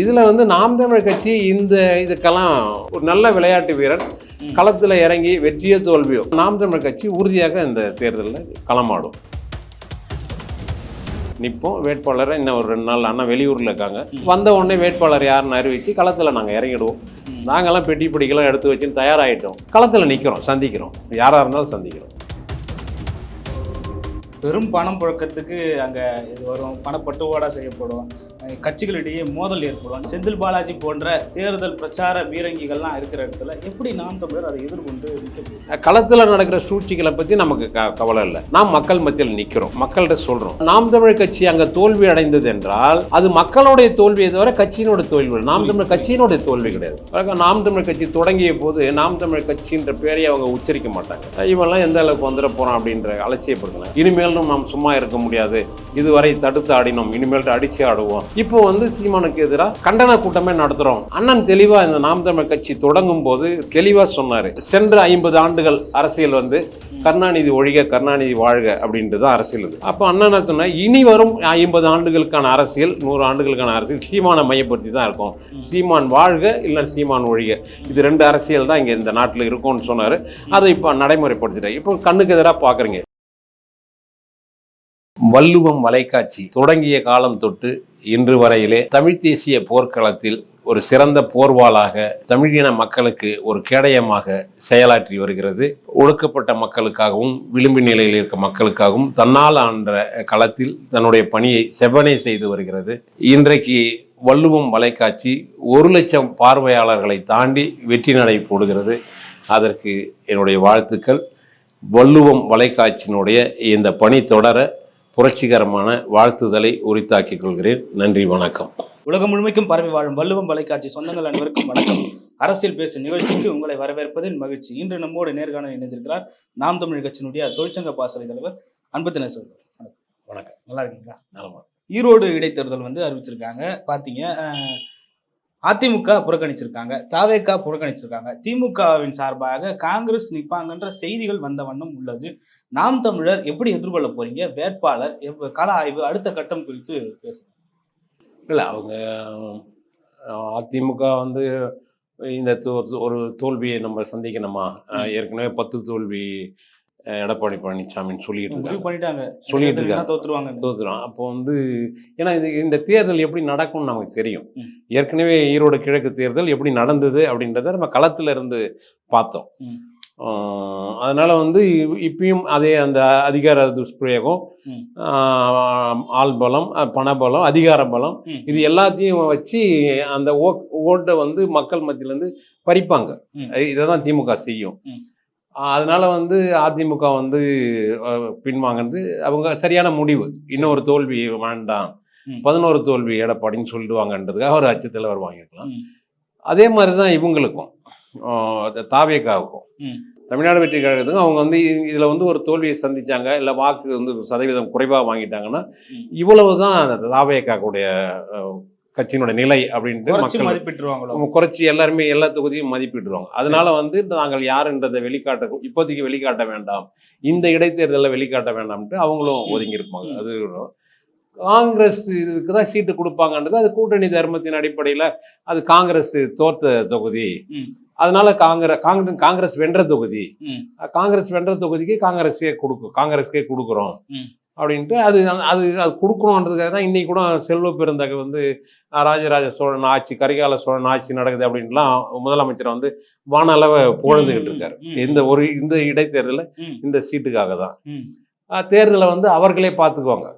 இதில் வந்து நாம் தமிழ் கட்சி இந்த இதுக்கெல்லாம் ஒரு நல்ல விளையாட்டு வீரர். களத்தில் இறங்கி வெற்றியோ தோல்வியோ. நாம் தமிழ் கட்சி உறுதியாக இந்த தேர்தலில் களமாடும். நிற்போம் வேட்பாளரை இன்னும் ஒரு ரெண்டு நாள் அண்ணா வெளியூரில் இருக்காங்க. வந்த உடனே வேட்பாளர் யாருன்னு அறிவித்து களத்தில் நாங்கள் இறங்கிடுவோம். நாங்கெல்லாம் பெட்டி பிடிக்கலாம் எடுத்து வச்சுன்னு தயாராகிட்டோம் களத்தில் நிற்கிறோம் சந்திக்கிறோம். யாராக இருந்தாலும் சந்திக்கிறோம். பெரும் பணம் புழக்கத்துக்கு அங்கே இது வரும். பணப்பட்டுவாடா செய்யப்படும். கட்சிகளிடையே மோதல் ஏற்படும். செந்தில் பாலாஜி போன்ற தேர்தல் பிரச்சார பீரங்கிகள்லாம் இருக்கிற இடத்துல எப்படி நாம் தமிழர் அதை எதிர்கொண்டு களத்தில் நடக்கிற சூழ்ச்சிகளை பற்றி நமக்கு க கவலை இல்லை. நாம் மக்கள் மத்தியில் நிற்கிறோம் மக்கள்கிட்ட சொல்கிறோம் நாம் தமிழ் கட்சி அங்கே தோல்வி அடைந்தது என்றால் அது மக்களுடைய தோல்வியை தவிர கட்சியினுடைய தோல்வி நாம் தமிழ் கட்சியினுடைய தோல்வி கிடையாது. நாம் தமிழ் கட்சி தொடங்கிய போது நாம் தமிழ் கட்சின்ற பேரை அவங்க உச்சரிக்க மாட்டாங்க. இவெல்லாம் எந்த அளவுக்கு வந்துட போகிறான் அப்படின்ற அலட்சியப்படுத்தலாம் இனிமேலும் நாம் சும்மா இருக்க முடியாது. இதுவரை தடுத்து ஆடினோம். இனிமேல் அடிச்சு ஆடுவோம். இப்போ வந்து சீமானுக்கு எதிராக கண்டன கூட்டமே நடத்துகிறோம் அண்ணன் தெளிவாக இந்த நாம் தமிழ் கட்சி தொடங்கும் போது தெளிவாக சொன்னார். சென்ற ஐம்பது ஆண்டுகள் அரசியல் வந்து கருணாநிதி ஒழிக கருணாநிதி வாழ்க அப்படின்றது தான் அரசியல் இது அப்போ அண்ணன் என்ன இனி வரும் ஐம்பது ஆண்டுகளுக்கான அரசியல் நூறு ஆண்டுகளுக்கான அரசியல் சீமானை மையப்படுத்தி தான் இருக்கும். சீமான் வாழ்க இல்லை சீமான் ஒழிக. இது ரெண்டு அரசியல் தான் இங்கே இந்த நாட்டில் இருக்கும்னு சொன்னார். அதை இப்போ நடைமுறைப்படுத்திட்டாங்க இப்போ கண்ணுக்கு எதிராக பார்க்குறீங்க வள்ளுவம் வலைக்காட்சி தொடங்கிய காலம் தொட்டு இன்று வரையிலே தமிழ் தேசிய போர்க்களத்தில் ஒரு சிறந்த போர்வாளாக தமிழின மக்களுக்கு ஒரு கேடயமாக செயலாற்றி வருகிறது. ஒடுக்கப்பட்ட மக்களுக்காகவும் விளிம்பு நிலையில் இருக்க மக்களுக்காகவும் தன்னால் ஆன்ற களத்தில் தன்னுடைய பணியை செவனை செய்து வருகிறது. இன்றைக்கு வள்ளுவம் வலைக்காட்சி ஒரு லட்சம் பார்வையாளர்களை தாண்டி வெற்றி நடை போடுகிறது. அதற்கு என்னுடைய வாழ்த்துக்கள். வள்ளுவம் வலைக்காட்சியினுடைய இந்த பணி தொடர புரட்சிகரமான வாழ்த்துதலை உரித்தாக்கிக் கொள்கிறேன். நன்றி வணக்கம். உலகம் முழுமைக்கும் பரவி வாழும் வள்ளுவம் தொலைக்காட்சி சொந்தங்கள் அனைவருக்கும் வணக்கம். அரசியல் பேசும் நிகழ்ச்சிக்கு உங்களை வரவேற்பதில் மகிழ்ச்சி. இன்று நம்மோடு நேர்காணல் இணைந்திருக்கிறார் நாம் தமிழ் கட்சியினுடைய தொழிற்சங்க பாசறை தலைவர் அன்பு தினேசன் அவர்கள். வணக்கம். நல்லா இருக்கீங்களா? நலமா. ஈரோடு இடைத்தேர்தல் வந்து அறிவிச்சிருக்காங்க. பார்த்தீங்க அதிமுக புறக்கணிச்சிருக்காங்க. தாவேகா புறக்கணிச்சிருக்காங்க. திமுகவின் சார்பாக காங்கிரஸ் நிற்பாங்கன்ற செய்திகள் வந்த வண்ணம் உள்ளது. நாம் தமிழர் எப்படி எதிர்கொள்ள போறீங்க? வேட்பாளர் கள ஆய்வு அடுத்த கட்டம் குறித்து பேசுங்க இல்லை அவங்க அதிமுக வந்து இந்த ஒரு தோல்வியை நம்ம சந்திக்கணுமா? ஏற்கனவே பத்து தோல்வி எடப்பாடி பழனிசாமின்னு சொல்லிட்டு இருக்காங்க. பண்ணிட்டாங்க. சொல்லிட்டு இருக்காங்க. தோத்துருவாங்க. தோத்துறோம் அப்போ வந்து ஏன்னா இது இந்த தேர்தல் எப்படி நடக்கும்னு நமக்கு தெரியும். ஏற்கனவே ஈரோடு கிழக்கு தேர்தல் எப்படி நடந்தது அப்படின்றத நம்ம களத்துல இருந்து பார்த்தோம் அதனால வந்து இப்பயும் அதே அந்த அதிகார துஷ்பிரயோகம் ஆள் பலம் பணபலம் அதிகார பலம். இது எல்லாத்தையும் வச்சு அந்த ஓ ஓட்டை வந்து மக்கள் மத்தியிலேருந்து பறிப்பாங்க. இதை தான் திமுக செய்யும். அதனால வந்து அதிமுக வந்து அஹ், பின்வாங்கினது அவங்க சரியான முடிவு. இன்னொரு தோல்வி வேண்டாம். பதினோரு தோல்வி எடப்பாடின்னு சொல்லிடுவாங்கன்றதுக்காக ஒரு அச்சத்தில் ம். அதே மாதிரி தான் இவங்களுக்கும். தாவேக்காவுக்கும். தமிழ்நாடு வெற்றி கழகத்துக்கும் அவங்க வந்து இதுல வந்து ஒரு தோல்வியை சந்திச்சாங்க இல்லை வாக்கு வந்து சதவீதம் குறைவாக வாங்கிட்டாங்கன்னா. இவ்வளவு தான் அந்த தாவேக்காவுடைய கட்சியினுடைய நிலை அப்படின்ட்டு மக்கள் மதிப்பிட்டுருவாங்களோ குறைச்சி எல்லாருமே எல்லா தொகுதியும் மதிப்பிடுவாங்க அதனால வந்து நாங்கள் யாருன்றதை வெளிக்காட்ட இப்போதைக்கு வெளிக்காட்ட வேண்டாம் இந்த இடைத்தேர்தலில் வெளிக்காட்ட வேண்டாம்ட்டு அவங்களும் ஒதுங்கி இருப்பாங்க ம். அது காங்கிரஸ் இதுக்கு தான் சீட்டு கொடுப்பாங்கன்றது அது கூட்டணி தர்மத்தின் அடிப்படையில் அது காங்கிரஸ் தோத்த தொகுதி. அதனால காங்கிரஸ் காங்கிரஸ் காங்கிரஸ் வென்ற தொகுதி. காங்கிரஸ் வென்ற தொகுதிக்கு காங்கிரஸே கொடுக்கும் காங்கிரஸ்க்கே கொடுக்குறோம். அப்படின்ட்டு அது அது அது கொடுக்கணுன்றதுக்காக தான் இன்னைக்கு கூட செல்வ பெருந்தகை வந்து ராஜராஜ சோழன் ஆட்சி கரிகால சோழன் ஆட்சி நடக்குது அப்படின்ட்டுலாம் முதலமைச்சர் வந்து வானளவை புகழ்ந்துகிட்டு இருக்காரு. இந்த ஒரு இந்த இடைத்தேர்தலில். இந்த சீட்டுக்காக தான் தேர்தலை வந்து அவர்களே பார்த்துக்குவாங்க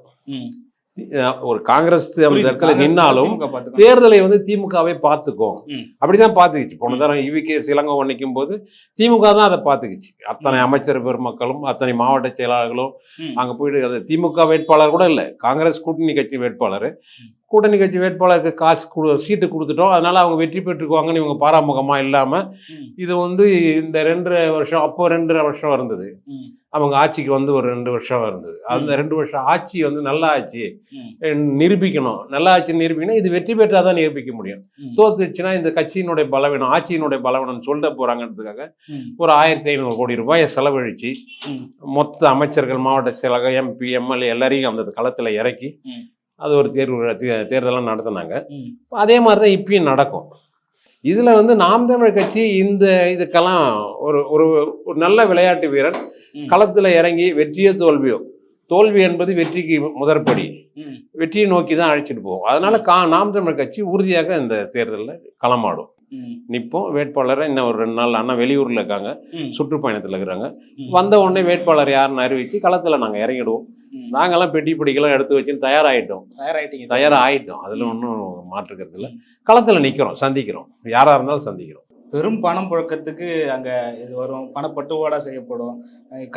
ஒரு காங்கிரஸ் அந்த. இடத்துல நின்னாலும். தேர்தலை வந்து திமுகவே பார்த்துக்கும். அப்படிதான் பார்த்துக்கிச்சு போன. தரம் இவிகே சிலங்கம் நிற்கும் போது திமுக தான் அதை பார்த்துக்கிச்சு அத்தனை அமைச்சர் பெருமக்களும் அத்தனை மாவட்ட செயலாளர்களும். அங்க போயிட்டு அது திமுக வேட்பாளர் கூட இல்லை காங்கிரஸ் கூட்டணி கட்சி வேட்பாளர். கூட்டணி கட்சி வேட்பாளருக்கு காசு கொடு சீட்டு கொடுத்துட்டோம் அதனால அவங்க வெற்றி பெற்றுக்குவாங்கன்னு இவங்க பாராமுகமா இல்லாம ம். இது வந்து இந்த ரெண்டரை வருஷம் அப்போ ரெண்டரை வருஷம் இருந்தது. அவங்க ஆட்சிக்கு வந்து ஒரு ரெண்டு வருஷம் இருந்தது அந்த ரெண்டு வருஷம் ஆட்சி வந்து நல்ல ஆட்சி நிரூபிக்கணும் நல்ல ஆட்சி நிரூபிக்கணும் இது வெற்றி பெற்றாதான் நிரூபிக்க முடியும். தோத்துச்சுன்னா இந்த கட்சியினுடைய பலவீனம் ஆட்சியினுடைய பலவீனம் சொல்ல போறாங்கன்றதுக்காக ம். ஒரு ஆயிரத்தி ஐநூறு கோடி ரூபாயை செலவழிச்சு. மொத்த அமைச்சர்கள் மாவட்ட செயலகம் எம்பி எம்எல்ஏ எல்லாரையும் அந்த களத்துல இறக்கி. அது ஒரு தேர்வு தேர்தலாம் நடத்தினாங்க. அதே மாதிரி தான் இப்பயும் நடக்கும் இதில் வந்து நாம் தமிழ் கட்சி இந்த இதுக்கெல்லாம் ஒரு ஒரு ஒரு நல்ல விளையாட்டு வீரன். களத்தில் இறங்கி வெற்றியோ தோல்வியோ தோல்வி என்பது வெற்றிக்கு முதற்படி. வெற்றியை நோக்கி தான் அழைச்சிட்டு போவோம் அதனால கா நாம் தமிழ் கட்சி உறுதியாக இந்த தேர்தலில் களமாடும். நிற்போம் வேட்பாளரை இன்னும் ஒரு ரெண்டு நாள் அண்ணா வெளியூரில் இருக்காங்க. சுற்றுப்பயணத்தில் இருக்கிறாங்க. வந்த உடனே வேட்பாளர் யாருன்னு அறிவிச்சு களத்தில் நாங்கள் இறங்கிடுவோம் ம். நாங்கெல்லாம் பெட்டி பிடிக்கெல்லாம் எடுத்து வச்சு தயாராகிட்டோம் தயாராயிட்டீங்க. தயாராகிட்டோம் அதில் ஒன்றும் மாற்றுக்கிறது இல்லை களத்தில் நிற்கிறோம் சந்திக்கிறோம். யாராக இருந்தாலும் சந்திக்கிறோம். பெரும் பணம் புழக்கத்துக்கு அங்க இது வரும். பணப்பட்டுவாடா செய்யப்படும்.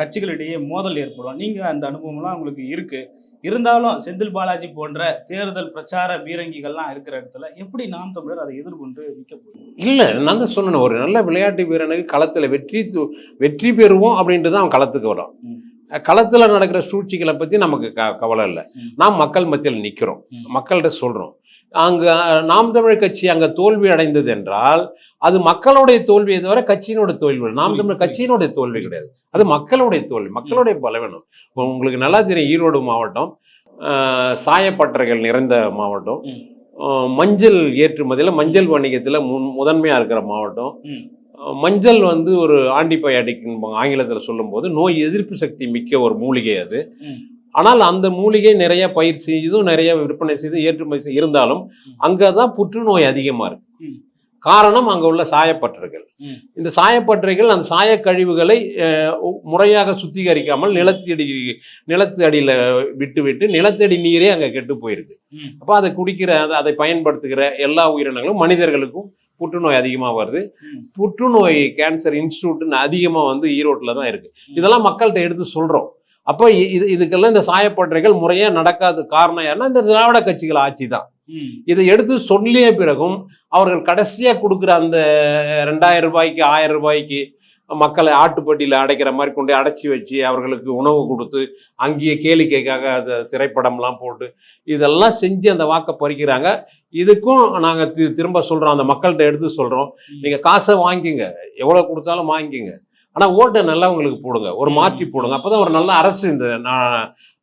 கட்சிகளிடையே மோதல் ஏற்படும். நீங்க அந்த அனுபவம்லாம் உங்களுக்கு இருக்கு. இருந்தாலும் செந்தில் பாலாஜி போன்ற தேர்தல் பிரச்சார பீரங்கிகள்லாம் இருக்கிற இடத்துல எப்படி நாம் தமிழர் அதை எதிர்கொண்டு நிக்க போறோம் இல்லை நான் தான் சொன்னேன் ஒரு நல்ல விளையாட்டு வீரனுக்கு களத்தில் வெற்றி வெற்றி பெறுவோம் அப்படின்ட்டு தான் அவன் களத்துக்கு வரும். களத்தில் நடக்கிற சூழ்ச்சிகளை பற்றி நமக்கு க கவலை இல்லை. நாம் மக்கள் மத்தியில் நிற்கிறோம். மக்கள்கிட்ட சொல்கிறோம் அங்கே நாம் தமிழ் கட்சி அங்கே தோல்வி அடைந்தது என்றால் அது மக்களுடைய தோல்வியை தவிர கட்சியினுடைய தோல்வி. நாம் தமிழ் கட்சியினுடைய தோல்வி கிடையாது. அது மக்களுடைய தோல்வி மக்களுடைய பலவீனம். உங்களுக்கு நல்லா தெரியும் ஈரோடு மாவட்டம் சாயப்பட்டறைகள் நிறைந்த மாவட்டம். மஞ்சள் ஏற்றுமதியில் மஞ்சள் வணிகத்தில் முன் முதன்மையாக இருக்கிற மாவட்டம். மஞ்சள் வந்து ஒரு ஆன்டிபயாட்டிக் ஆங்கிலத்தில் சொல்லும்போது நோய் எதிர்ப்பு சக்தி மிக்க ஒரு மூலிகை அது. ஆனால் அந்த மூலிகை நிறைய பயிர் செய்தும் நிறைய விற்பனை செய்து ஏற்றுமதி செய்து இருந்தாலும். அங்கே தான் புற்றுநோய் அதிகமாக இருக்கு. காரணம் அங்கே உள்ள சாயப்பட்டறைகள். இந்த சாயப்பட்டறைகள் அந்த சாயக்கழிவுகளை முறையாக சுத்திகரிக்காமல் நிலத்தடி நிலத்து அடியில் விட்டு விட்டு நிலத்தடி நீரே அங்கே கெட்டு போயிருக்கு. அப்போ அதை குடிக்கிற அதை அதை பயன்படுத்துகிற எல்லா உயிரினங்களும் மனிதர்களுக்கும் புற்றுநோய் அதிகமாக வருது. புற்றுநோய் கேன்சர் இன்ஸ்டியூட்னு அதிகமாக வந்து ஈரோட்டில் தான் இருக்கு. இதெல்லாம் மக்கள்கிட்ட எடுத்து சொல்கிறோம் அப்போ இது இதுக்கெல்லாம் இந்த சாயப்பட்டறைகள் முறையாக நடக்காத காரணம் யாருன்னா இந்த திராவிட கட்சிகள் ஆட்சி தான். இதை எடுத்து சொல்லிய பிறகும் அவர்கள் கடைசியாக கொடுக்குற அந்த ரெண்டாயிரம் ரூபாய்க்கு ஆயிரம் ரூபாய்க்கு மக்களை ஆட்டுப்பட்டியில் அடைக்கிற மாதிரி கொண்டு அடைச்சி வச்சு அவர்களுக்கு உணவு கொடுத்து அங்கேயே கேளிக்கைக்காக அந்த திரைப்படம்லாம் போட்டு இதெல்லாம் செஞ்சு அந்த வாக்கை பறிக்கிறாங்க. இதுக்கும் நாங்கள் தி திரும்ப சொல்கிறோம் அந்த மக்கள்கிட்ட எடுத்து சொல்கிறோம் நீங்கள் காசை வாங்கிக்கங்க எவ்வளோ கொடுத்தாலும் வாங்கிக்கங்க ஆனால் ஓட்டை நல்லவங்களுக்கு போடுங்க. ஒரு மாற்றி போடுங்க. அப்போ தான் ஒரு நல்ல அரசு இந்த நான்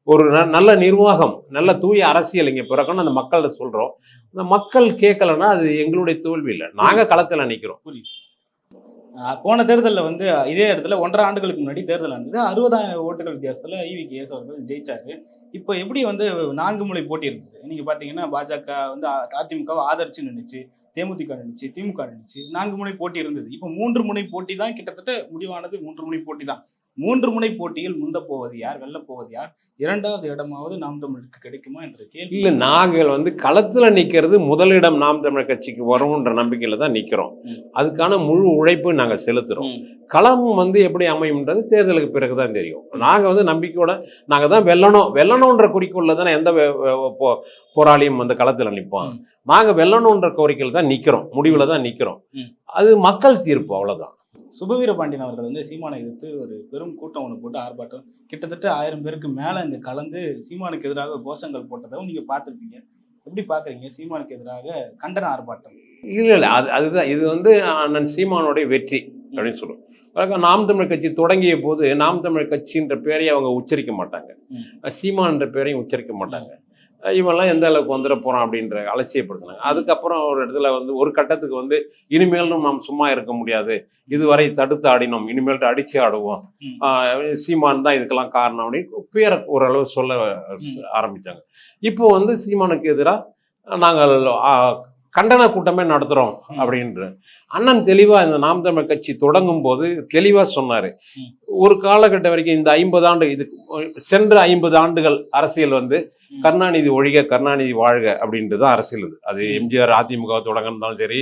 ஒரு ந- நல்ல நிர்வாகம் நல்ல தூய அரசியல் இங்கே பிறக்கணும் அந்த மக்கள்கிட்ட சொல்கிறோம் அந்த மக்கள் கேட்கலன்னா அது எங்களுடைய தோல்வி இல்லை. நாங்கள் களத்தில் நிற்கிறோம் போன தேர்தலில் வந்து இதே இடத்துல ஒன்றரை ஆண்டுகளுக்கு முன்னாடி தேர்தல் நடந்தது. அறுபதாயிரம் ஓட்டுகள் வித்தியாசத்தில் ஈவி கேஸ் அவர்கள் ஜெயிச்சாரு. இப்போ எப்படி வந்து நான்கு முறை போட்டி இருந்தது? நீங்கள் பார்த்தீங்கன்னா பாஜக வந்து அதிமுகவை ஆதரிச்சு நின்றுச்சு தேமுதிக நின்றுச்சு திமுக நின்றுச்சு நான்கு முனை போட்டி இருந்தது. இப்போ மூன்று முனை போட்டி தான் கிட்டத்தட்ட முடிவானது. மூன்று முனை போட்டி தான். மூன்று முனை போட்டியில் முந்த போவது யார் வெல்ல போவது யார் இரண்டாவது இடமாவது நாம் தமிழுக்கு கிடைக்குமா என்ற கேள்வி. இல்லை நாங்கள் வந்து களத்தில் நிற்கிறது முதலிடம் நாம் தமிழர் கட்சிக்கு வரும்ன்ற நம்பிக்கையில் தான் நிற்கிறோம். அதுக்கான முழு உழைப்பு நாங்கள் செலுத்துகிறோம். களம் வந்து எப்படி அமையும்ன்றது தேர்தலுக்கு பிறகு தான் தெரியும். நாங்கள் வந்து நம்பிக்கையோட நாங்கள் தான் வெல்லணும். வெல்லணுன்ற குறிக்கோளில் தானே எந்த போ- போராளியும் வந்து களத்தில் நிற்பான். நாங்கள் வெல்லணுன்ற கோரிக்கையில் தான் நிற்கிறோம் முடிவில் தான் நிற்கிறோம். அது மக்கள் தீர்ப்பு அவ்வளோதான் சுபவீர பாண்டியன் அவர்கள் வந்து சீமானை எதிர்த்து ஒரு பெரும் கூட்டம் ஒன்று போட்டு ஆர்ப்பாட்டம். கிட்டத்தட்ட ஆயிரம் பேருக்கு மேல இங்க கலந்து சீமானுக்கு எதிராக கோஷங்கள் போட்டதும் நீங்க பார்த்திருப்பீங்க. எப்படி பாக்குறீங்க சீமானுக்கு எதிராக கண்டன ஆர்ப்பாட்டம். இல்லை இல்லை அது அதுதான். இது வந்து அண்ணன் சீமானுடைய வெற்றி அப்படின்னு சொல்லுவோம் அதாவது நாம் தமிழ் கட்சி தொடங்கிய போது நாம் தமிழ் கட்சின்ற பேரையும் அவங்க உச்சரிக்க மாட்டாங்க. ம். சீமான்ற பேரையும் உச்சரிக்க மாட்டாங்க. இவெல்லாம் எந்த அளவுக்கு வந்துட போறான் அப்படின்ற அலட்சியப்படுத்தினாங்க. அதுக்கப்புறம் ஒரு இடத்துல வந்து ஒரு கட்டத்துக்கு வந்து இனிமேலும் நாம் சும்மா இருக்க முடியாது. இதுவரை தடுத்து ஆடினோம். இனிமேல்ட்டு அடிச்சு ஆடுவோம். சீமான் தான் இதுக்கெல்லாம் காரணம் அப்படின்னு பேரை ஓரளவு சொல்ல ஆரம்பிச்சாங்க. இப்போ வந்து சீமானுக்கு எதிராக நாங்கள் கண்டன கூட்டமே நடத்துகிறோம். அப்படின்ற அண்ணன் தெளிவாக இந்த நாம் தமிழ் கட்சி தொடங்கும் போது தெளிவாக சொன்னார். ஒரு காலகட்டம் வரைக்கும் இந்த ஐம்பது ஆண்டு இது சென்ற ஐம்பது ஆண்டுகள் அரசியல் வந்து. கருணாநிதி ஒழிக கருணாநிதி வாழ்க அப்படின்ட்டு தான் அரசியல் இது அது. எம்ஜிஆர் அதிமுக தொடங்கினாலும் சரி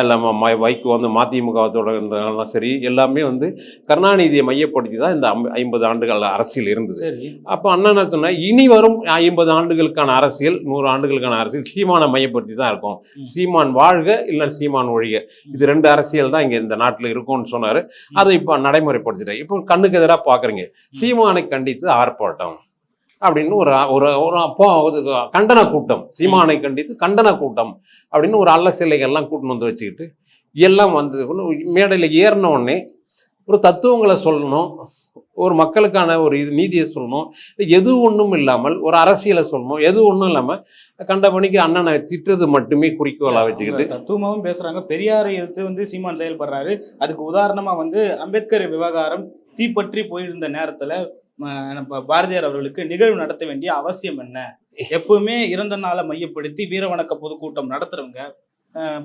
இல்லை ம- ம- வைகோ வந்து மதிமுக தொடங்கினாலும் சரி எல்லாமே வந்து கருணாநிதியை மையப்படுத்தி தான் இந்த ஐம்ப- ஐம்பது ஆண்டுகள் அரசியல் இருந்தது. அப்போ அண்ணன் என்ன சொன்னா இனி வரும் ஐம்பது ஆண்டுகளுக்கான அரசியல் நூறு ஆண்டுகளுக்கான அரசியல் சீமானை மையப்படுத்தி தான் இருக்கும். சீமான் வாழ்க இல்லை சீமான் ஒழிக. இது ரெண்டு அரசியல் தான் இங்கே இந்த நாட்டில் இருக்கும்னு சொன்னார். அதை இப்போ நடைமுறைப்படுத்திட்டார். இப்போ கண்ணுக்கு எதிராக பார்க்குறீங்க சீமானை கண்டித்து ஆர்ப்பாட்டம் அப்படின்னு ஒரு ஒரு ஒரு கண்டன கூட்டம். சீமானை கண்டித்து கண்டன கூட்டம் அப்படின்னு ஒரு அல்ல சிலைகள்லாம் கூட்டின்னு வந்து வச்சுக்கிட்டு எல்லாம் வந்தது மேடையில் ஏறின உடனே ஒரு தத்துவங்களை சொல்லணும். ஒரு மக்களுக்கான ஒரு இது நீதியை சொல்லணும். எது ஒன்றும் இல்லாமல் ஒரு அரசியலை சொல்லணும். எது ஒன்றும் இல்லாமல் கண்டபடிக்கு அண்ணனை திட்டுறது மட்டுமே குறிக்கோளாக வச்சுக்கிட்டு அவங்க தத்துவமாவும் பேசுறாங்க. பெரியாரை எதிர்த்து வந்து சீமான் செயல்படுறாரு. அதுக்கு உதாரணமா வந்து அம்பேத்கர் விவகாரம் தீப்பற்றி போயிருந்த நேரத்துல பாரதியார் அவர்களுக்கு நிகழ்வு நடத்த வேண்டிய அவசியம் என்ன? எப்பவுமே இறந்த நாளை மையப்படுத்தி வீர வணக்க பொதுக்கூட்டம் நடத்துறவங்க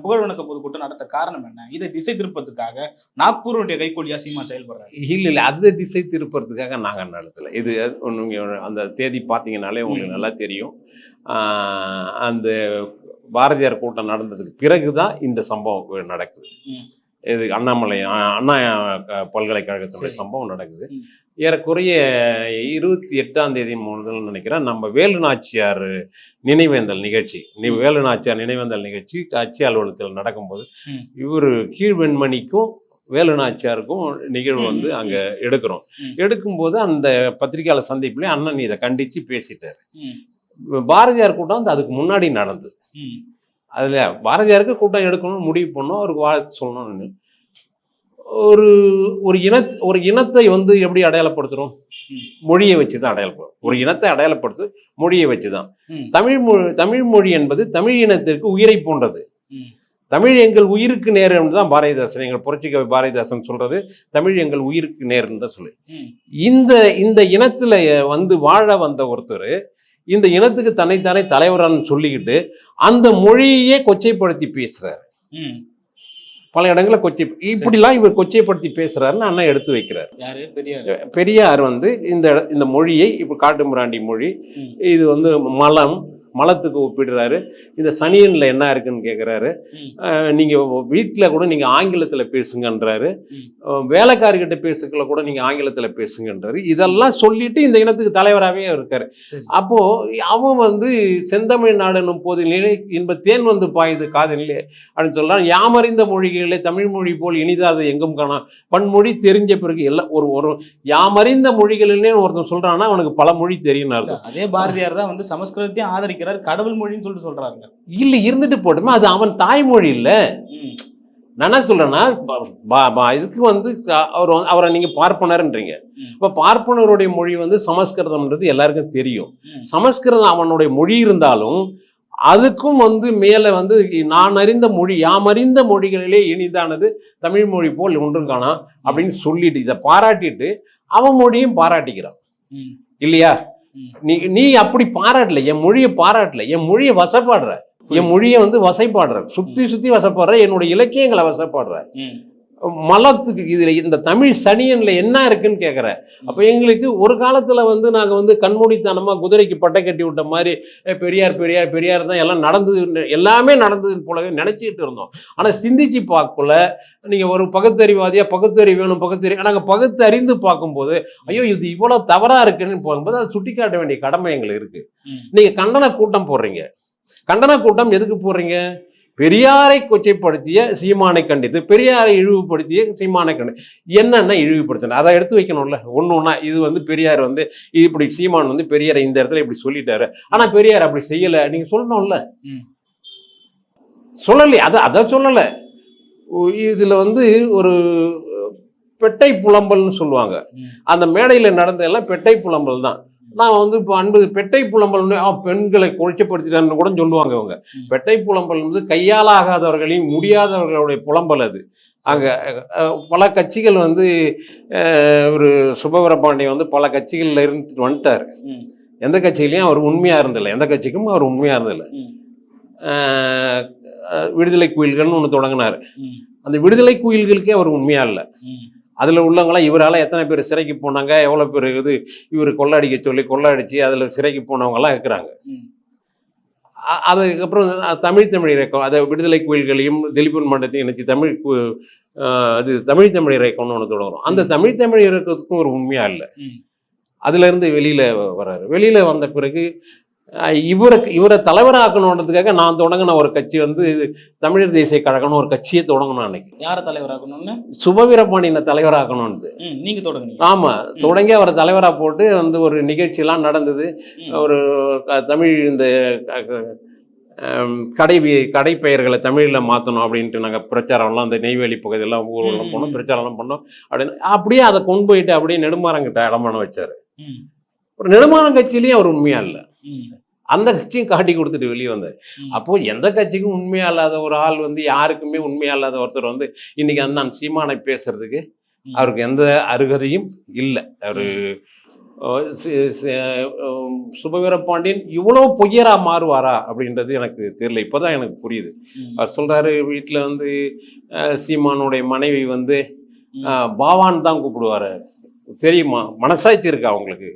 புகழ் வணக்க பொதுக்கூட்டம் நடத்த காரணம் என்ன? இதை திசை திருப்பத்துக்காக நாக்பூருடைய கைகூலியா சீமான் செயல்படுறாரு. இல்லை இல்லை அதை திசை திருப்புறதுக்காக நாங்கள் நடத்தலை. இது நீங்கள் அந்த தேதி பார்த்தீங்கனாலே உங்களுக்கு. நல்லா தெரியும். அந்த பாரதியார் கூட்டம் நடந்ததுக்கு பிறகு தான் இந்த சம்பவம் நடக்குது. இது அண்ணாமலை அண்ணா பல்கலைக்கழகத்தினுடைய. சம்பவம் நடக்குது. ஏறக்குறைய இருபத்தி எட்டாம் தேதி முதல் நினைக்கிறேன் நம்ம வேலு நாச்சியார் நினைவேந்தல் நிகழ்ச்சி. வேலு நாச்சியார் நினைவேந்தல் நிகழ்ச்சி கட்சி அலுவலகத்தில் நடக்கும்போது. இவர் கீழ்வெண்மணிக்கும் வேலு நாச்சியாருக்கும் நிகழ்வு வந்து அங்கே எடுக்கிறோம். எடுக்கும்போது அந்த பத்திரிகையாளர் சந்திப்புலேயே அண்ணன் இதை கண்டித்து பேசிட்டார் பாரதியார் கூட்டம் வந்து அதுக்கு முன்னாடி நடந்தது அதில் பாரதியாருக்கு கூட்டம் எடுக்கணும்னு முடிவு பண்ணோம் அவருக்கு வாழ்த்து சொல்லணும்னு ஒரு ஒரு இன ஒரு இனத்தை வந்து எப்படி அடையாளப்படுத்துகிறோம். மொழியை வச்சு தான் அடையாளப்படும் ஒரு இனத்தை அடையாளப்படுத்து மொழியை வச்சு தான். தமிழ் மொழி தமிழ் மொழி என்பது தமிழ் இனத்திற்கு உயிரை போன்றது. தமிழ் எங்கள் உயிருக்கு நேர் என்று தான் பாரதிதாசன் எங்கள் புரட்சிக்கவி பாரதிதாசன் சொல்றது தமிழ் எங்கள் உயிருக்கு நேர்னு தான் சொல்லு. இந்த இந்த இனத்துல வந்து வாழ வந்த ஒருத்தர் இந்த இனத்துக்கு தன்னைத்தானே தலைவரான்னு சொல்லிக்கிட்டு அந்த மொழியே கொச்சைப்படுத்தி பேசுறாரு. பல இடங்களில் கொச்சை இப்படிலாம் இவர் கொச்சைப்படுத்தி பேசுறாருன்னு அண்ணன் எடுத்து வைக்கிறார் யாரு பெரியார் வந்து இந்த இந்த மொழியை இப்போ காட்டுமிராண்டி மொழி. இது வந்து மலம் மலத்துக்கு ஒப்பிடுறாரு. இந்த சனியன்ல என்ன இருக்குன்னு கேட்குறாரு. நீங்கள் வீட்டில் கூட நீங்கள் ஆங்கிலத்தில் பேசுங்கன்றாரு. வேலைக்காரிகிட்ட பேசுக்கல கூட நீங்கள் ஆங்கிலத்தில் பேசுங்கன்றாரு. இதெல்லாம் சொல்லிட்டு இந்த இனத்துக்கு தலைவராகவே இருக்காரு. சரி. அப்போ அவன் வந்து செந்தமிழ் நாடுன்னும் போது நிலை இன்ப தேன் வந்து பாயுது காதலிலே அப்படின்னு சொல்றான். யாமறிந்த மொழிகளிலே தமிழ் மொழி போல் இனிதாது எங்கும் காணாம் பன்மொழி தெரிஞ்ச பிறகு எல்லாம் ஒரு ஒரு யாமறிந்த மொழிகளிலே ஒருத்தன் சொல்றான்னா அவனுக்கு பல மொழி தெரியும் அதே பாரதியார் தான் வந்து சமஸ்கிருதத்தையும் ஆதரிக்கிறார் கடவுள் மொழின்னு சொல்லிட்டு சொல்றாங்க இல்லை இருந்துட்டு போட்டுமே அது அவன் தாய்மொழி இல்லை. நான் என்ன சொல்றேன்னா இதுக்கு வந்து அவர் அவரை நீங்க பார்ப்பனர்ன்றீங்க. இப்ப பார்ப்பனருடைய மொழி வந்து சமஸ்கிருதம்ன்றது எல்லாருக்கும் தெரியும். சமஸ்கிருதம் அவனுடைய மொழி இருந்தாலும் அதுக்கும் வந்து மேல வந்து நான் அறிந்த மொழி யாம் அறிந்த மொழிகளிலே இனிதானது தமிழ் மொழி போல் ஒன்றும் காணாம் அப்படின்னு சொல்லிட்டு இதை பாராட்டிட்டு அவன் மொழியும் பாராட்டிக்கிறான். இல்லையா. நீ நீ அப்படி பாராட்டல என் மொழியை பாராட்டல என் மொழியை வசப்பாடுற. என் மொழியை வந்து வசைப்பாடுற. சுத்தி சுத்தி வசப்பாடுற. என்னுடைய இலக்கியங்களை வசப்பாடுற. மலத்துக்கு இதுல இந்த தமிழ் சனியன்ல என்ன இருக்குன்னு கேட்குற அப்போ எங்களுக்கு ஒரு காலத்துல வந்து நாங்க வந்து கண்மூடித்தனமா குதிரைக்கு பட்டை கட்டி விட்ட மாதிரி "ஏ, பெரியார் பெரியார் பெரியார் தான் எல்லாம் நடந்தது எல்லாமே நடந்தது போல நினைச்சிட்டு இருந்தோம். ஆனா சிந்திச்சு பார்க்கல நீங்க ஒரு பகுத்தறிவாதியா பகுத்தறிவு வேணும் பகுத்தறிவு நாங்க பகுத்து அறிந்து பார்க்கும்போது ஐயோ இது இவ்வளவு தவறா இருக்குன்னு போகும்போது அதை சுட்டி காட்ட வேண்டிய கடமை எங்களுக்கு இருக்கு. ம். நீங்க கண்டன கூட்டம் போடுறீங்க. கண்டன கூட்டம் எதுக்கு போடுறீங்க? பெரியாரை கொச்சைப்படுத்திய சீமானை கண்டித்து பெரியாரை இழிவுபடுத்திய சீமானை கண்டி என்னென்ன இழிவுபடுத்தின? அதை எடுத்து வைக்கணும்ல. ஒன்று ஒன்றா இது வந்து பெரியார் வந்து இது இப்படி சீமான் வந்து பெரியாரை இந்த இடத்துல இப்படி சொல்லிட்டாரு. ஆனா பெரியார் அப்படி செய்யல. நீங்க சொல்லணும்ல. சொல்லலையே. அதை அதை சொல்லலை. இதுல வந்து ஒரு பெட்டை புலம்பல்னு சொல்லுவாங்க. அந்த மேடையில் நடந்ததெல்லாம் பெட்டை புலம்பல் தான். நான் வந்து இப்போ அன்பது பெட்டை புலம்பல் பெண்களை கொச்சப்படுத்திட்டான்னு கூட சொல்லுவாங்க இவங்க. ம். பெட்டை புலம்பல் வந்து கையாலாகாதவர்களையும் முடியாதவர்களுடைய புலம்பல் அது. அங்க பல கட்சிகள் வந்து ஒரு சுபவர பாண்டியன் வந்து பல கட்சிகள்ல இருந்துட்டு வந்துட்டார். எந்த கட்சியிலையும் அவர் உண்மையா இருந்தில்லை எந்த கட்சிக்கும் அவர் உண்மையா இருந்தில்லை விடுதலை குயில்கள்னு ஒன்று தொடங்கினார். அந்த விடுதலை குயில்களுக்கே அவர் உண்மையா இல்லை. அதில் உள்ளவங்களாம் இவரால் எத்தனை பேர் சிறைக்கு போனாங்க எவ்வளோ பேர் இது இவர் கொள்ளடிக்க சொல்லி கொள்ளடிச்சு அதில் சிறைக்கு போனவங்கலாம் இருக்கிறாங்க. அதுக்கப்புறம் தமிழ் தமிழ் இயக்கம் அதை விடுதலை கோயில்களையும் திலீபன் மண்டத்தையும் இணைச்சி தமிழ் அது தமிழ் தமிழ் இயக்கம்னு ஒன்று தொடங்குறோம். அந்த தமிழ் தமிழ் இயக்கத்துக்கும் ஒரு உண்மையா இல்லை. அதுலேருந்து வெளியில் வராரு. வெளியில் வந்த பிறகு அஹ் இவரை இவரை தலைவராக்கணுன்றதுக்காக நான் தொடங்கின ஒரு கட்சி வந்து தமிழர் தேசிய கழகம்னு ஒரு கட்சியை தொடங்கணும் அன்னைக்கு யார தலைவராக்கணும்னு? சுபவீரபாண்டியனை தலைவராக்கணும்னு நீங்க தொடங்குனீங்க. ஆமா தொடங்கி அவரை தலைவரா போட்டு வந்து ஒரு நிகழ்ச்சியெல்லாம் நடந்தது. ஒரு தமிழ் இந்த கடை கடை பெயர்களை தமிழில் மாற்றணும் அப்படின்ட்டு நாங்கள் பிரச்சாரம்லாம் அந்த நெய்வேலி பகுதியெல்லாம் ஊரெல்லாம் போனோம். பிரச்சாரம்லாம் பண்ணோம். அப்படின்னு அப்படியே அதை கொண்டு போயிட்டு அப்படியே நெடுமாறங்கிட்ட அடமானம் வச்சார். ஒரு நெடுமாறன் கட்சியிலையும் அவர் உண்மையா இல்லை. அந்த கட்சியும் காட்டி கொடுத்துட்டு வெளியே வந்தார். அப்போ எந்த கட்சிக்கும் உண்மையா இல்லாத ஒரு ஆள் வந்து யாருக்குமே உண்மையா இல்லாத ஒருத்தர் வந்து இன்னைக்கு அந்த நான் சீமானை பேசுறதுக்கு. அவருக்கு எந்த அருகதையும் இல்லை. அவரு சுபவீர பாண்டியன் இவ்வளோ பொய்யரா மாறுவாரா அப்படின்றது எனக்கு தெரியல. இப்போதான் எனக்கு புரியுது. அவர் சொல்றாரு வீட்டில் வந்து சீமானுடைய மனைவி வந்து பாவான் தான் கூப்பிடுவாரு. தெரியுமா? மனசாட்சி இருக்கா அவங்களுக்கு.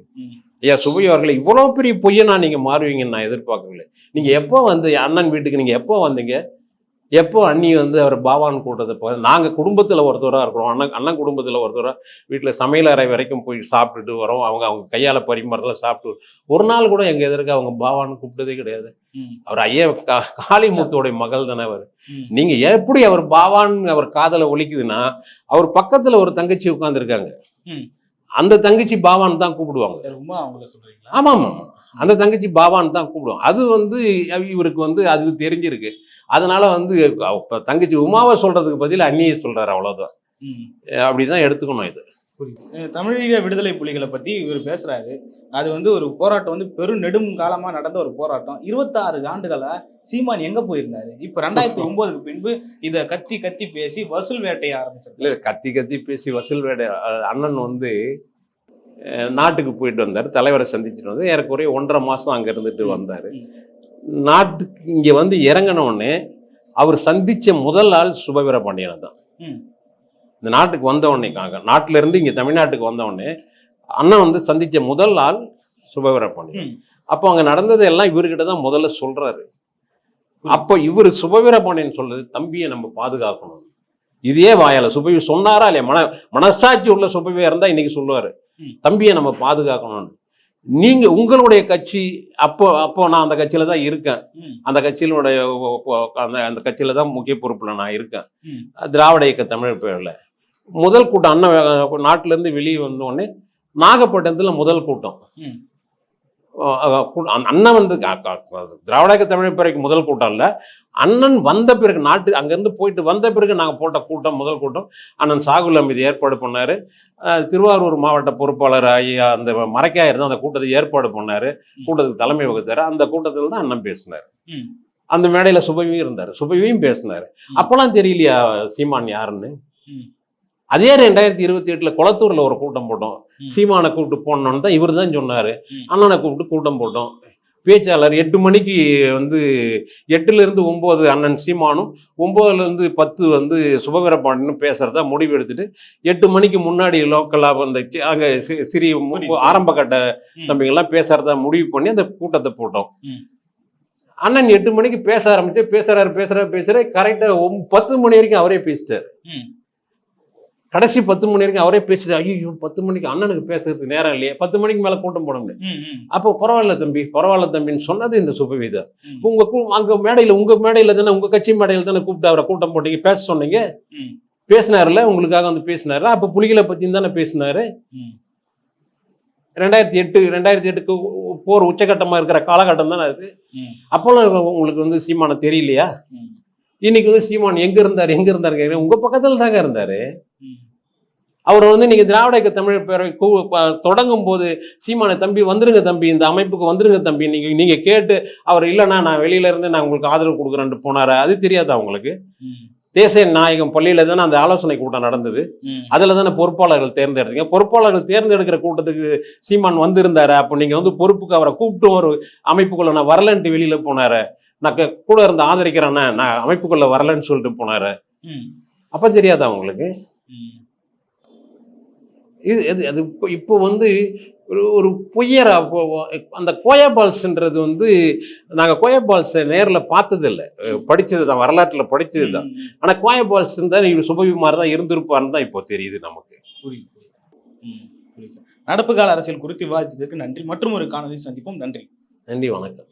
ஐயா சுபை அவர்களை இவ்வளோ பெரிய பொய்யனா நீங்க மாறுவீங்கன்னு நான் எதிர்பார்க்கல நீங்க எப்போ வந்து அண்ணன் வீட்டுக்கு நீங்க எப்போ வந்தீங்க? எப்போ அண்ணி வந்து அவர் பாவான் கூட்டத்தை போ நாங்க குடும்பத்துல ஒருத்தராக இருக்கிறோம். அண்ணன் அண்ணன் குடும்பத்துல ஒருத்தராக வீட்டுல சமையல் அறை வரைக்கும் போய் சாப்பிட்டுட்டு வரோம். அவங்க அவங்க கையால பரிமாறதெல்லாம் சாப்பிட்டு ஒரு நாள் கூட எங்க எதிர்க்க அவங்க பாவான்னு கூப்பிட்டதே கிடையாது. அவர் ஐயா கா- காளிமுத்துவோடைய மகள் தானே அவர். ம். நீங்க எப்படி அவர் பாவான் அவர் காதல ஒலிக்குதுன்னா அவர் பக்கத்துல ஒரு தங்கச்சி உட்கார்ந்துருக்காங்க. ம். அந்த தங்கச்சி பாவான் தான் கூப்பிடுவாங்க. ஆமா ஆமா. அந்த தங்கச்சி பாவான் தான் கூப்பிடுவோம் அது வந்து இவருக்கு வந்து அது தெரிஞ்சிருக்கு. அதனால வந்து தங்கச்சி உமாவை சொல்றதுக்கு பதில் அண்ணியை சொல்றாரு அவ்வளவுதான். அப்படிதான் எடுத்துக்கணும் இது. தமிழீழ விடுதலை புலிகளை பத்தி இவர் பேசுறாரு. அது வந்து ஒரு போராட்டம் வந்து பெரும் நெடும் காலமா நடந்த ஒரு போராட்டம். இருபத்தாறு ஆண்டுகளா சீமான் எங்க போயிருந்தாரு? இப்ப ரெண்டாயிரத்தி ஒன்பதுக்கு பின்பு இத கத்தி கத்தி பேசி வசூல் வேட்டைய ஆரம்பிச்சிருக்காரு. இல்ல கத்தி கத்தி பேசி வசூல் வேடை அஹ் அண்ணன் வந்து நாட்டுக்கு போயிட்டு வந்தார். தலைவரை சந்திச்சுட்டு வந்து ஏறக்குறைய ஒன்றரை மாசம் அங்க இருந்துட்டு வந்தாரு. நாட்டுக்கு இங்க வந்து இறங்கின உடனே அவர் சந்திச்ச முதல் ஆள் சுபவீர பாண்டியனை தான். இந்த நாட்டுக்கு வந்த உடனே காங்க- நாட்டுல இருந்து இங்க தமிழ்நாட்டுக்கு வந்த உடனே அண்ணன் வந்து சந்திச்ச முதல் ஆள் சுபவீர பாண்டியன் ம். அப்போ அங்க நடந்தது எல்லாம் இவர்கிட்ட தான் முதல்ல சொல்றாரு. அப்போ இவர் சுபவீர பாண்டியன் சொல்றது தம்பியை நம்ம பாதுகாக்கணும். இதே வாயால சுபவி சொன்னாரா இல்லையா? மன மனசாட்சி உள்ள சுபவியா இருந்தா இன்னைக்கு சொல்லுவாரு. தம்பியை நம்ம பாதுகாக்கணும் நீங்க உங்களுடைய கட்சி அப்போ அப்போ நான் அந்த கட்சியில தான் இருக்கேன். அந்த கட்சியினுடைய அந்த அந்த கட்சியில தான் முக்கிய பொறுப்புல நான் இருக்கேன். திராவிட இயக்க தமிழ் பேர்ல. முதல் கூட்டம் அண்ணன் நாட்டுல இருந்து வெளியே வந்த உடனே நாகப்பட்டினத்துல முதல் கூட்டம். அண்ணன் வந்து க- க- திராவிட இயக்க தமிழ் பேரைக்கு முதல் கூட்டம் இல்ல. அண்ணன் வந்த பிறகு நாட்டு அங்கிருந்து போயிட்டு வந்த பிறகு நாங்க போட்ட கூட்டம் முதல் கூட்டம். அண்ணன் சாகுல் அமீது ஏற்பாடு பண்ணாரு. திருவாரூர் மாவட்ட பொறுப்பாளர் ஐயா அந்த மறைக்காயர் தான் அந்த கூட்டத்தை ஏற்பாடு பண்ணாரு. கூட்டத்துக்கு தலைமை வகுத்தாரு. அந்த கூட்டத்தில் தான் அண்ணன் பேசினார். அந்த மேடையில சுபவியும் இருந்தார். சுபவியும் பேசினாரு. அப்பெல்லாம் தெரியலையா சீமான் யாருன்னு. அதே ரெண்டாயிரத்தி இருபத்தி எட்டுல குளத்தூர்ல ஒரு கூட்டம் போட்டோம். சீமானை கூப்பிட்டு போனோன்னு தான் இவர் தான் சொன்னாரு. அண்ணனை கூப்பிட்டு கூட்டம் போட்டோம் பேச்சாளர் எட்டு மணிக்கு வந்து எட்டுல இருந்து ஒன்பது அண்ணன் சீமானும் ஒன்பதுல இருந்து பத்து வந்து சுபவீர பாண்டியனும் பேசுறதா முடிவு எடுத்துட்டு எட்டு மணிக்கு முன்னாடி லோக்கலா அந்த சி- அங்க சிறிய. ஆரம்ப கட்ட. தம்பிங்கெல்லாம் பேசுறதா முடிவு பண்ணி அந்த கூட்டத்தை போட்டோம். அண்ணன் எட்டு மணிக்கு பேச ஆரம்பிச்சு பேசுறாரு பேசுறாரு பேசுறாரு கரெக்டா பத்து மணி வரைக்கும் அவரே பேசிட்டாரு. கடைசி பத்து மணி வரைக்கும் அவரே பேசிட்டு ஐயோ பத்து மணிக்கு அண்ணனுக்கு பேசுறதுக்கு நேரம் இல்லையே பத்து மணிக்கு மேல கூட்டம் போட முடியாது ம். ம். அப்போ பரவாயில்ல தம்பி பரவாயில்ல தம்பின்னு சொன்னது இந்த சுபவீதா ம். உங்க அங்க மேடையில உங்க மேடையில தானே உங்க கட்சி மேடையில தானே கூப்பிட்டு அவரை கூட்டம் போட்டீங்க பேச சொன்னீங்க. பேசினாருல உங்களுக்காக வந்து பேசினாரு அப்ப புலிகளை பத்தியும் தானே பேசினாரு. ரெண்டாயிரத்தி எட்டு ரெண்டாயிரத்தி எட்டுக்கு போர் உச்சகட்டமா இருக்கிற காலகட்டம் தானே அது. அப்போல்லாம் உங்களுக்கு வந்து சீமான தெரியலையா. இன்னைக்கு வந்து சீமான் எங்க இருந்தாரு எங்க இருந்தாரு. உங்க பக்கத்துல தாங்க இருந்தாரு. அவர் வந்து நீங்க திராவிட இயக்க தமிழ் பேரவை கூ- தொடங்கும் போது சீமான தம்பி வந்துருங்க தம்பி இந்த அமைப்புக்கு வந்துருங்க தம்பி நீங்க நீங்க கேட்டு அவர் இல்லைண்ணா நான் வெளியில இருந்து நான் உங்களுக்கு ஆதரவு கொடுக்குறேன்ட்டு போனாரு அது தெரியாதா உங்களுக்கு. தேசிய நாயகம் பள்ளியில தானே அந்த ஆலோசனை கூட்டம் நடந்தது. அதுல தானே பொறுப்பாளர்கள் தேர்ந்தெடுத்தீங்க பொறுப்பாளர்கள் தேர்ந்தெடுக்கிற கூட்டத்துக்கு சீமான் வந்திருந்தாரு அப்போ நீங்க வந்து பொறுப்புக்கு அவரை கூப்பிட்டு ஒரு அமைப்புக்குள்ள நான் வரலன்ட்டு வெளியில போனாரு நான் கூட இருந்து ஆதரிக்கிறேன்னா நான் அமைப்புக்குள்ள வரலன்னு சொல்லிட்டு போனாரு. அப்ப தெரியாதா உங்களுக்கு. இது அது அது இப்போ இப்போ வந்து ஒரு ஒரு பொய்யரா அந்த கோயா பால்ஸ்ன்றது வந்து நாங்கள் கோயா பால்ஸை நேரில் பார்த்ததில்ல. படித்தது தான் வரலாற்றில் படித்தது தான். ஆனால் கோயா பால்ஸ் தான் இவர் சுபவிமார் தான் இருந்திருப்பாருன்னு தான் இப்போ தெரியுது நமக்கு. நடப்பு கால அரசியல் குறித்து விவாதித்ததற்கு நன்றி. மற்றும் ஒரு காணொலி சந்திப்போம். நன்றி. நன்றி வணக்கம்.